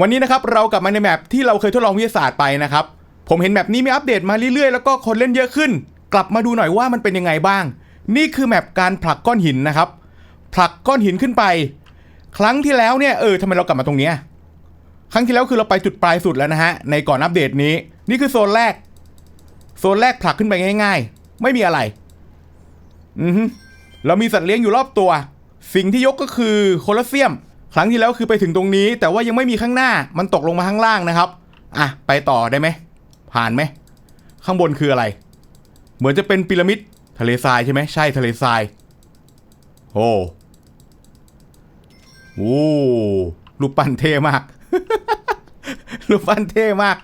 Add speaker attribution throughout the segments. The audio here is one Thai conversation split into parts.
Speaker 1: วันนี้นะครับเรากลับมาในแมปที่เราเคยทดลองวิทยาศาสตร์ไปนะครับ ผมเห็นแมปนี้มีอัปเดตมาเรื่อยๆ แล้วก็คนเล่นเยอะขึ้น กลับมาดูหน่อยว่ามันเป็นยังไงบ้าง นี่คือแมปการผลักก้อนหินนะครับ ผลักก้อนหินขึ้นไป ครั้งที่แล้วเนี่ยเออทำไมเรากลับมาตรงเนี้ยครั้งที่แล้วคือเราไปจุดปลายสุดแล้วนะฮะในก่อนอัปเดตนี้ นี่คือโซนแรก โซนแรกผลักขึ้นไปง่าย ๆ ไม่มีอะไร อือเรามีสัตว์เลี้ยงอยู่รอบตัว สิ่งที่ยกก็คือโคลอสเซียม ครั้งที่แล้วคือไปถึงตรงนี้ แต่ว่ายังไม่มีข้างหน้ามันตกลงมาข้างล่างนะครับอะไปต่อได้ไหมผ่านไหมข้างบนคืออะไร เหมือนจะเป็นพีระมิดทะเลทรายใช่ไหมใช่ทะเลทรายโอ้โอ้รูปปั้นเท่มากรูปปั้นเท่มาก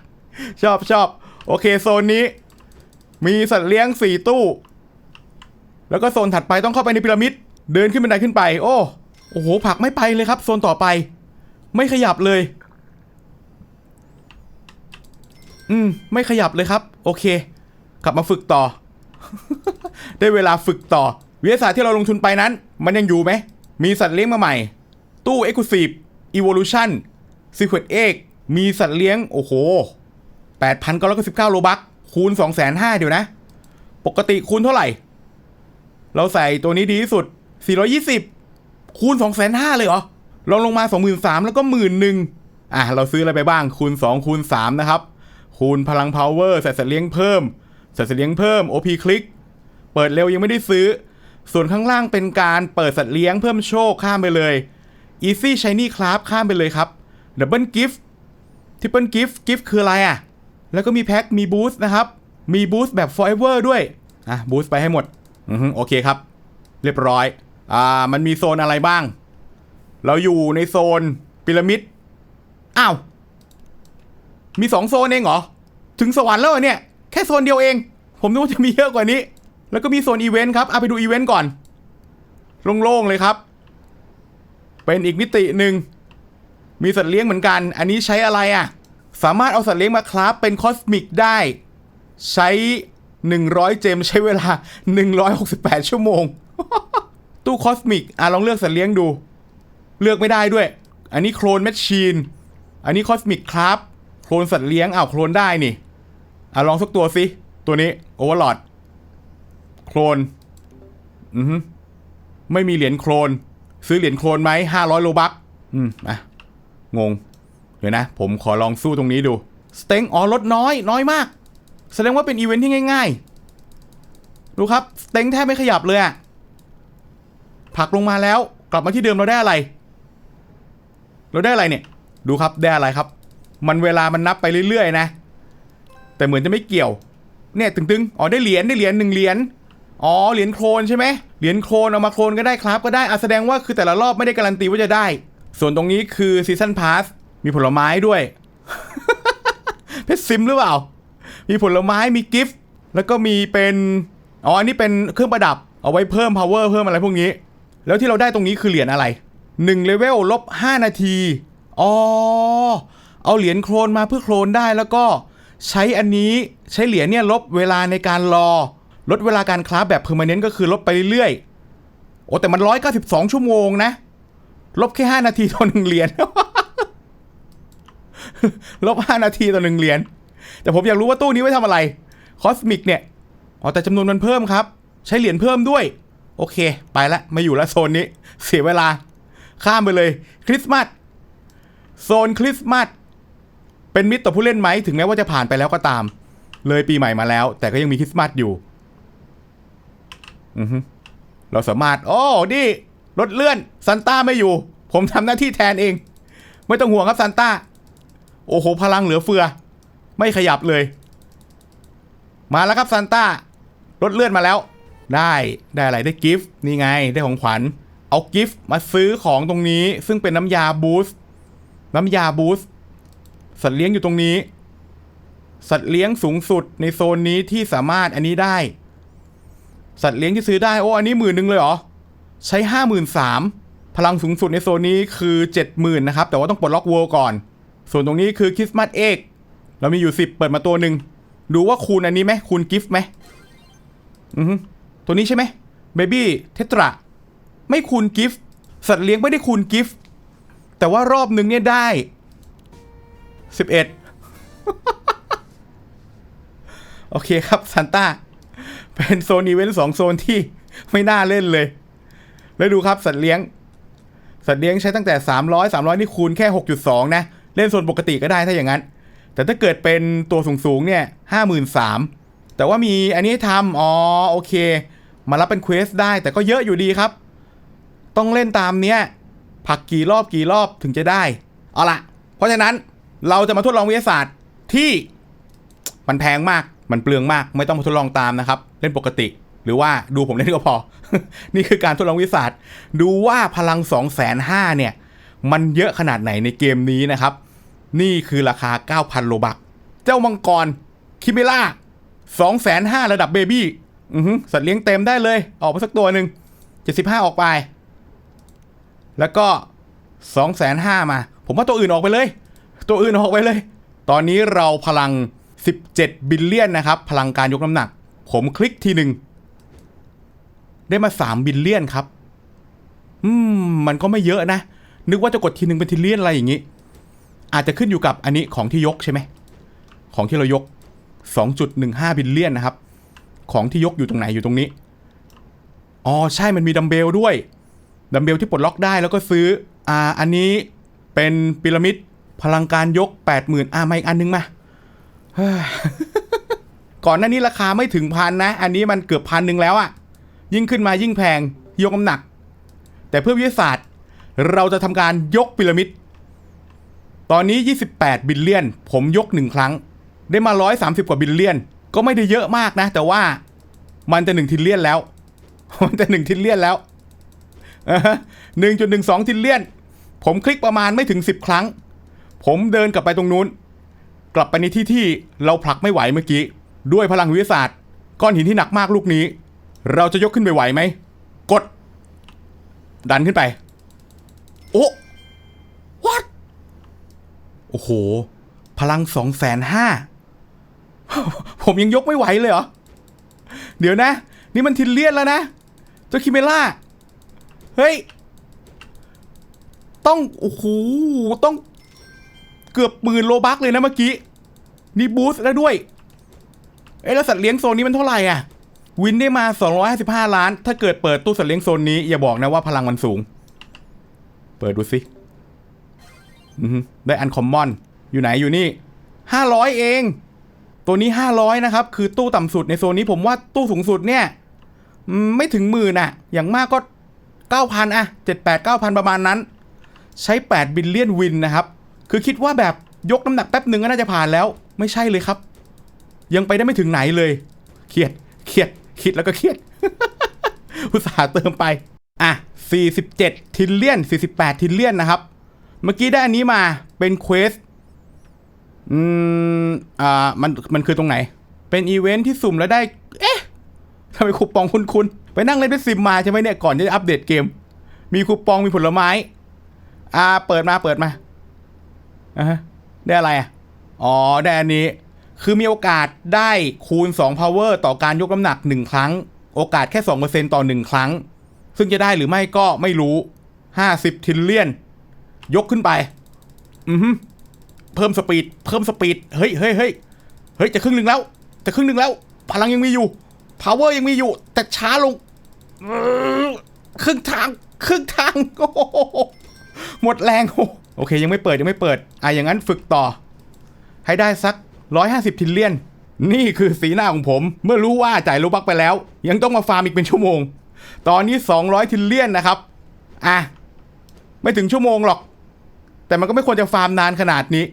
Speaker 1: ชอบชอบโอเคโซนนี้ มีสัตว์เลี้ยงสี่ตู้ แล้วก็โซนถัดไปต้องเข้าไปในพีระมิด เดินขึ้นบันไดขึ้นไป โอ้ โอ้โหผักไม่ไปเลยครับโซนต่อไป ไม่ขยับเลย อืม ไม่ขยับเลยครับ โอเค กลับมาฝึกต่อ ได้เวลาฝึกต่อ วิทยาศาสตร์ที่เราลงทุนไปนั้น มันยังอยู่ไหม มีสัตว์เลี้ยงมาใหม่ ตู้ Exclusive Evolution Secret Egg มีสัตว์เลี้ยง โอ้โห 8,999 โลบักคูณ 2,500เดี๋ยวนะ ปกติคูณเท่าไหร่ เราใส่ตัวนี้ดีที่สุด 420 คูณ2,500เลยเหรอลองลงมา 23,000แล้วก็หมื่นหนึ่งอะเราซื้ออะไรไปบ้างคูณ 2 คูณ 3 นะครับ คูณพลัง power ใส่สัตว์เลี้ยงเพิ่มสัตว์เลี้ยงเพิ่ม OP คลิก เปิดเร็วยังไม่ได้ซื้อ ส่วนข้างล่างเป็นการเปิดสัตว์เลี้ยงเพิ่มโชคข้ามไปเลย Easy Shiny Craft ข้ามไปเลยครับ Double Gift Triple Gift Gift คืออะไรอะ แล้วก็มีแพ็คมีบูสต์นะครับ มีบูสต์แบบ forever ด้วย อะบูสต์ไปให้หมด อือโอเคครับ เรียบร้อย อ่ามันมีโซนอะไรบ้าง เราอยู่ในโซนพีระมิดอ้าวมีสองโซนเองเหรอ ถึงสวรรค์แล้วเนี่ย แค่โซนเดียวเอง ผมนึกว่าจะมีเยอะกว่านี้ แล้วก็มีโซนอีเวนต์ครับเอาไปดูอีเวนต์ก่อน โล่งๆเลยครับ เป็นอีกมิติหนึ่ง มีสัตว์เลี้ยงเหมือนกัน อันนี้ใช้อะไรอะ สามารถเอาสัตว์เลี้ยงมาคราฟเป็นคอสมิกได้ ใช้ 100 เจมใช้เวลา 168 ชั่วโมง ตู้คอสมิกอะลองเลือกสัตว์เลี้ยงดู เลือกไม่ได้ด้วย อันนี้โคลนแมชชีน อันนี้คอสมิกครับ โคลนสัตว์เลี้ยงอ้าวโคลนได้นี่ อะลองสักตัวสิตัวนี้โอเวอร์ลอดโคลน อือฮึไม่มีเหรียญโคลน ซื้อเหรียญโคลนไหมห้าร้อยโลบักอืมอะงง เดี๋ยวนะ ผมขอลองสู้ตรงนี้ดู สเต็งอ๋อลดน้อย น้อยมาก แสดงว่าเป็นอีเวนท์ที่ง่าย ๆ ดูครับ สเต็งแทบไม่ขยับเลยอะ ผักลงมาแล้ว กลับมาที่เดิมเราได้อะไร เราได้อะไรเนี่ย ดูครับได้อะไรครับ มันเวลามันนับไปเรื่อย ๆ นะ แต่เหมือนจะไม่เกี่ยว เนี่ยตึงๆอ๋อได้เหรียญได้เหรียญหนึ่งเหรียญอ๋อเหรียญโคลนใช่ไหมเหรียญโคลนเอามาโคลนก็ได้ครับก็ได้อะแสดงว่าคือแต่ละรอบไม่ได้การันตีว่าจะได้ ส่วนตรงนี้คือซีซันพาสมีผลไม้ด้วยเพชรซิมหรือเปล่า มีผลไม้มีกิฟต์แล้วก็มีเป็น อ๋อ อันนี้เป็นเครื่องประดับ เอาไว้เพิ่ม power เพิ่มอะไรพวกนี้ แล้วที่เราได้ตรงนี้คือเหรียญอะไร1เลเวลลบ5นาที อ๋อ เอาเหรียญโคลนมาเพื่อโคลนได้แล้วก็ใช้อันนี้ใช้เหรียญเนี่ยลบเวลาในการรอ ลดเวลาการคราฟแบบเพอร์มานนก็คือลดไปเรื่อยๆ โอ้แต่มัน 192 ชั่วโมงนะ ลบแค่ 5 นาทีต่อหนึ่งเหรียญ ลบ 5 นาทีต่อหนึ่งเหรียญ แต่ผมอยากรู้ว่าตู้นี้ไว้ทำอะไร คอสมิกเนี่ย อ๋อแต่จำนวนมันเพิ่มครับ ใช้เหรียญเพิ่มด้วย โอเค ไปละไม่อยู่ละโซนนี้ เสียเวลา ข้ามไปเลย คริสต์มาสโซนคริสต์มาสเป็นมิตรต่อผู้เล่นไหมถึงแม้ว่าจะผ่านไปแล้วก็ตาม เลยปีใหม่มาแล้ว แต่ก็ยังมีคริสต์มาสอยู่อือฮึเราสามารถโอ้ดิรถเลื่อนซันต้าไม่อยู่ ผมทำหน้าที่แทนเอง ไม่ต้องห่วงครับซันต้า โอ้โห พลังเหลือเฟือ ไม่ขยับเลย มาแล้วครับซันต้ารถเลื่อนมาแล้ว ได้ได้อะไรได้กิฟต์นี่ไงได้ของขวัญ เอากิฟต์มาซื้อของตรงนี้ ซึ่งเป็นน้ำยาบูสต์น้ำยาบูสต์สัตว์เลี้ยงอยู่ตรงนี้ สัตว์เลี้ยงสูงสุดในโซนนี้ที่สามารถอันนี้ได้ สัตว์เลี้ยงที่ซื้อได้โอ้อันนี้หมื่นหนึ่งเลยเหรอใช้ห้าหมื่นสามพลังสูงสุดในโซนนี้คือเจ็ดหมื่นนะครับแต่ว่าต้องปลดล็อกเวิลก่อน ส่วนตรงนี้คือคริสต์มาสเอกเรามีอยู่สิบเปิดมาตัวหนึ่งดูว่าคูณอันนี้ไหมคูณกิฟต์ไหมอือ ตัวนี้ใช่ไหมเบบี้เทตราไม่คูณกิฟต์สัตว์เลี้ยงไม่ได้คูณกิฟต์แต่ว่ารอบหนึ่งเนี่ยได้สิบเอ็ดโอเคครับซันต้า เป็นโซนอีเวนต์สองโซนที่ไม่น่าเล่นเลย แล้วดูครับสัตว์เลี้ยง สัตว์เลี้ยงใช้ตั้งแต่ 300 300 นี่คูณแค่ 6.2 นะ เล่นโซนปกติก็ได้ถ้าอย่างนั้น แต่ถ้าเกิดเป็นตัวสูงๆเนี่ย 53,000แต่ว่ามีอันนี้ทำอ๋อโอเค มารับเป็นเควสได้แต่ก็เยอะอยู่ดีครับ ต้องเล่นตามเนี้ยผักกี่รอบกี่รอบถึงจะได้ เอาละเพราะฉะนั้นเราจะมาทดลองวิทยาศาสตร์ที่มันแพงมากมันเปลืองมาก ไม่ต้องมาทดลองตามนะครับ เล่นปกติ หรือว่าดูผมเล่นก็พอ นี่คือการทดลองวิทยาศาสตร์ ดูว่าพลัง2 5 0 0 0เนี่ย มันเยอะขนาดไหนในเกมนี้นะครับ นี่คือราคา 9,000 โลบัก เจ้ามังกร คิเมล่า2 5 0 0 0ระดับเบบี้ อือสัตว์เลี้ยงเต็มได้เลย ออกมาสักตัวหนึ่ง75ออกไป แล้วก็2 5 0 0 0มา ผมว่าตัวอื่นออกไปเลย ตัวอื่นออกไปเลย ตอนนี้เราพลัง 17 บิลเลียนนะครับ พลังการยกน้ำหนัก ผมคลิกทีหนึ่งได้มา 3 บิลเลียนครับ อืม มันก็ไม่เยอะนะ นึกว่าจะกดทีหนึ่งเป็นทิลเลียนอะไรอย่างนี้ อาจจะขึ้นอยู่กับอันนี้ของที่ยกใช่ไหม ของที่เรายก 2.15 บิลเลียนนะครับ ของที่ยกอยู่ตรงไหนอยู่ตรงนี้ อ๋อใช่มันมีดัมเบลด้วย ดัมเบลที่ปลดล็อกได้แล้วก็ซื้อ อ่า อันนี้เป็นพีระมิดพลังการยก 80,000อ่ามาอีกอันนึงมาก่อนหน้านี้ราคาไม่ถึงพันนะ อันนี้มันเกือบพันหนึ่งแล้วอะยิ่งขึ้นมายิ่งแพงยกน้ำหนัก แต่เพื่อวิทยาศาสตร์ เราจะทำการยกพีระมิด ตอนนี้ 28 บิลเลียน ผมยกหนึ่งครั้ง ได้มา 130 กว่าบิลเลียน ก็ไม่ได้เยอะมากนะ แต่ว่ามันจะหนึ่งทิลเลียนแล้ว มันจะหนึ่งทิลเลียนแล้วหนึ่งจุดหนึ่งสองทิลเลียน ผมคลิกประมาณไม่ถึงสิบครั้ง ผมเดินกลับไปตรงนู้น กลับไปในที่ที่เราผลักไม่ไหวเมื่อกี้ ด้วยพลังวิทยาศาสตร์ ก้อนหินที่หนักมากลูกนี้ เราจะยกขึ้นไปไหวไหม กด ดันขึ้นไป โอ้ what โอ้โห พลังสองแสนห้า ผมยังยกไม่ไหวเลยเหรอ เดี๋ยวนะ นี่มันทิลเลียนแล้วนะเจ้าคิเมล่า เฮ้ย ต้อง โอ้โห ต้องเกือบหมื่นโลบักเลยนะเมื่อกี้ นี่บูสต์แล้วด้วย เอ้ยแล้วสัตว์เลี้ยงโซนนี้มันเท่าไหร่อะ วินได้มา 255 ล้าน ถ้าเกิดเปิดตู้สัตว์เลี้ยงโซนนี้ อย่าบอกนะว่าพลังมันสูง เปิดดูสิอือหือได้อันคอมมอน อยู่ไหนอยู่นี่ 500 เอง ตัวนี้ 500 นะครับ คือตู้ต่ำสุดในโซนนี้ผมว่าตู้สูงสุดเนี่ย ไม่ถึงหมื่นอะอย่างมากก็ 9,000อะ7 8 9,000 ประมาณนั้น ใช้ 8 บิลเลียนวินนะครับ คือคิดว่าแบบยกน้ำหนักแป๊บหนึ่งก็น่าจะผ่านแล้ว ไม่ใช่เลยครับ ยังไปได้ไม่ถึงไหนเลยเครียดเครียดคิดแล้วก็เครียดอุตส่าห์เติมไป อะ 47 ทิลเลียน 48 ทิลเลียนนะครับ เมื่อกี้ได้อันนี้มาเป็นเควส อืม อ่า มัน มันคือตรงไหน เป็นอีเวนท์ที่สุ่มแล้วได้ เอ๊ะทำไมคูปองคุณคุณ ไปนั่งเล่นเป็นซิมมาใช่ไหมเนี่ย ก่อนที่จะอัปเดตเกม มีคูปองมีผลไม้ อ่า เปิดมา เปิดมาอ่าฮะได้อะไรอะ อ๋อ ได้อันนี้ คือมีโอกาสได้คูณ 2 power ต่อการยกน้ำหนัก 1 ครั้ง โอกาสแค่ 2%ต่อ 1 ครั้ง ซึ่งจะได้หรือไม่ก็ไม่รู้ 50ทิลเลียน ยกขึ้นไป อือฮึ เพิ่มสปีด เพิ่มสปีด เฮ้ยเฮ้ยเฮ้ยเฮ้ย จะครึ่งหนึ่งแล้ว จะครึ่งหนึ่งแล้ว พลังยังมีอยู่ power ยังมีอยู่ แต่ช้าลง ครึ่งทาง ครึ่งทาง โอ้หมดแรง โอเค ยังไม่เปิดยังไม่เปิด อะอย่างนั้นฝึกต่อ ให้ได้สัก 150ทิลเลียน นี่คือสีหน้าของผม เมื่อรู้ว่าจ่ายโลบักไปแล้ว ยังต้องมาฟาร์มอีกเป็นชั่วโมง ตอนนี้ 200ทิลเลียนนะครับ อะ ไม่ถึงชั่วโมงหรอก แต่มันก็ไม่ควรจะฟาร์มนานขนาดนี้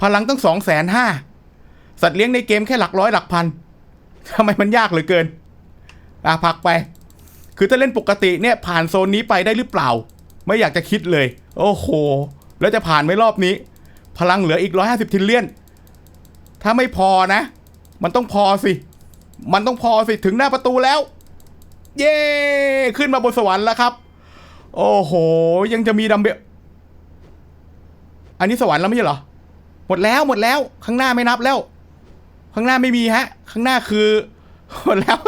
Speaker 1: พลังตั้ง2 5 0 0 0สัตว์เลี้ยงในเกมแค่หลักร้อยหลักพันทำไมมันยากเหลือเกิน อะพักไป คือถ้าเล่นปกติเนี่ยผ่านโซนนี้ไปได้หรือเปล่า ไม่อยากจะคิดเลย โอ้โห แล้วจะผ่านไหมรอบนี้ พลังเหลืออีก150ทิลเลียน ถ้าไม่พอนะ มันต้องพอสิ มันต้องพอสิถึงหน้าประตูแล้ว เย้ขึ้นมาบนสวรรค์แล้วครับ โอ้โห ยังจะมีดัมเบลอันนี้สวรรค์แล้วไม่ใช่เหรอ หมดแล้วหมดแล้ว ข้างหน้าไม่นับแล้ว ข้างหน้าไม่มีฮะ ข้างหน้าคือหมดแล้ว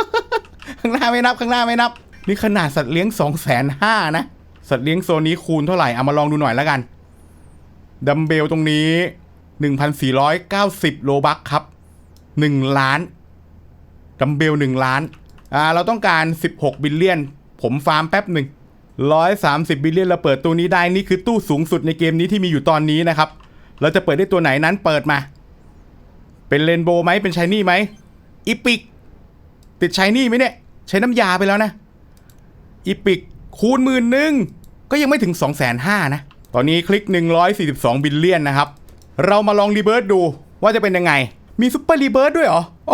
Speaker 1: ข้างหน้าไม่นับข้างหน้าไม่นับ นี่ขนาดสัตว์เลี้ยงสองแสนห้านะสัตว์เลี้ยงโซนนี้คูณเท่าไหร่เอามาลองดูหน่อยแล้วกันดัมเบลตรงนี้ 1,490 โลบัคครับ 1 ล้านดัมเบล 1 ล้านอ่าเราต้องการ 16 บิลเลียน ผมฟาร์มแป๊บหนึ่ง130 บิลเลียนเราเปิดตัวนี้ได้ นี่คือตู้สูงสุดในเกมนี้ที่มีอยู่ตอนนี้นะครับ เราจะเปิดได้ตัวไหนนั้นเปิดมา เป็นเรนโบว์ไหมเป็นชายนี่ไหมอีปิก ติดชายนี่ไหมเนี่ย ใช้น้ำยาไปแล้วนะอีปิกคูณหมื่นหนึ่งก็ยังไม่ถึง 2 5 0 0 0นะ ตอนนี้คลิก 142 บิลเลียนนะครับ เรามาลองรีเบิร์ดดูว่าจะเป็นยังไง มีซุปเปอร์รีเบิร์ดด้วยเหรออ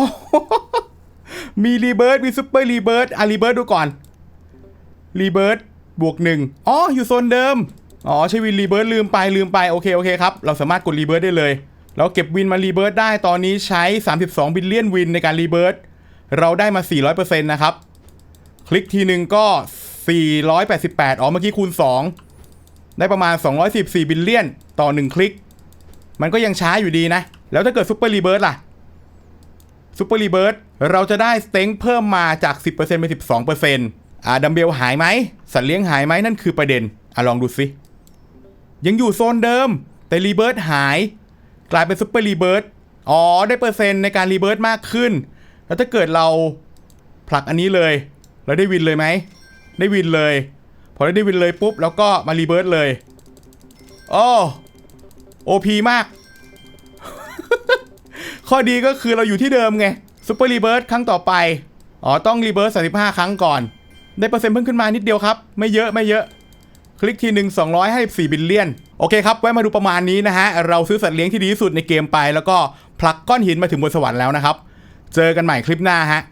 Speaker 1: มีรีเบิร์ดมีซุปเปอร์รีเบิร์ดอะรีเบิร์ดดูก่อนรีเบิร์ดบวกหนึ่งอ๋อ อยู่โซนเดิม อ๋อใช่วินรีเบิร์ดลืมไปลืมไปโอเคโอเคครับเราสามารถกดรีเบิร์ดได้เลย เราเก็บวินมารีเบิร์ดได้ตอนนี้ใช้ 32 บิลเลียนวินในการรีเบิร์ดเราได้มา 400%นะครับ คลิกทีหนึ่งก็ 488 อ๋อเมื่อกี้คูณ 2 ได้ประมาณ 214 บิลเลียนต่อ 1 คลิก มันก็ยังช้าอยู่ดีนะ แล้วถ้าเกิดซุปเปอร์รีเบิร์ดล่ะซุปเปอร์รีเบิร์ดเราจะได้สเต็งเพิ่มมาจาก 10%เป็น 12%อ่าดัมเบลหายไหม สัตว์เลี้ยงหายไหมนั่นคือประเด็น อะลองดูสิ ยังอยู่โซนเดิม แต่รีเบิร์ดหาย กลายเป็นซุปเปอร์รีเบิร์ดอ๋อ ได้เปอร์เซ็นต์ในการรีเบิร์ดมากขึ้น แล้วถ้าเกิดเราผลักอันนี้เลย เราได้วินเลยไหม ได้วินเลย พอได้วินเลยปุ๊บ แล้วก็มารีเบิร์ดเลยโอ้โอพีมาก ข้อดีก็คือเราอยู่ที่เดิมไงซูเปอร์รีเบิร์ตครั้งต่อไป อ๋อ ต้องรีเบิร์ส35 ครั้งก่อน ได้เปอร์เซ็นต์เพิ่มขึ้นมานิดเดียวครับ ไม่เยอะไม่เยอะ คลิกทีหนึ่ง254 บิลเลียน โอเคครับ ไว้มาดูประมาณนี้นะฮะ เราซื้อสัตว์เลี้ยงที่ดีที่สุดในเกมไป แล้วก็ผลักก้อนหินมาถึงบนสวรรค์แล้วนะครับ เจอกันใหม่คลิปหน้าฮะ